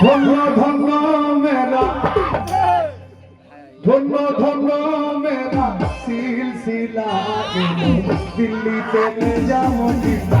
ধন্য ধন্য মেলা। ধন্য ধন্য মেলা। সিলসিলা দিল্লিতে যাব। Delhi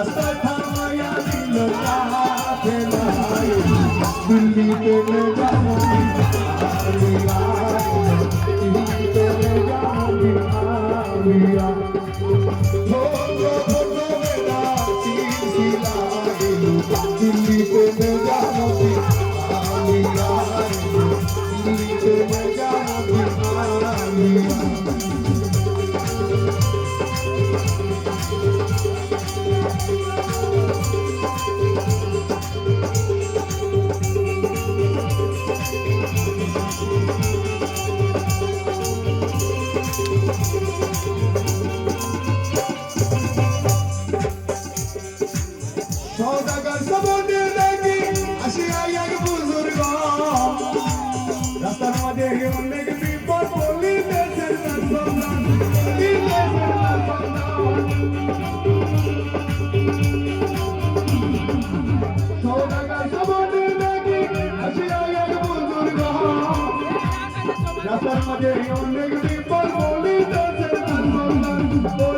Oh, oh, oh, oh. That's what I'm doing, you're negative, but Boy.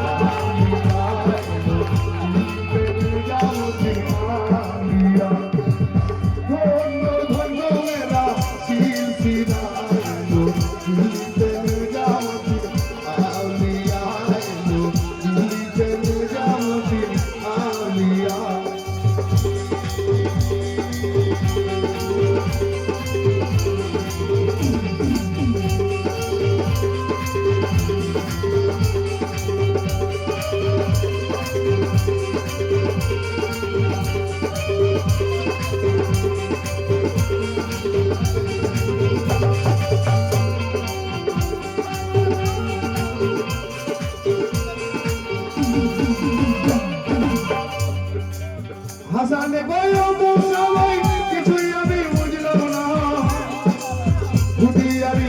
いいね! কিছুই আমি বুঝলাম না। হুটিয়ারি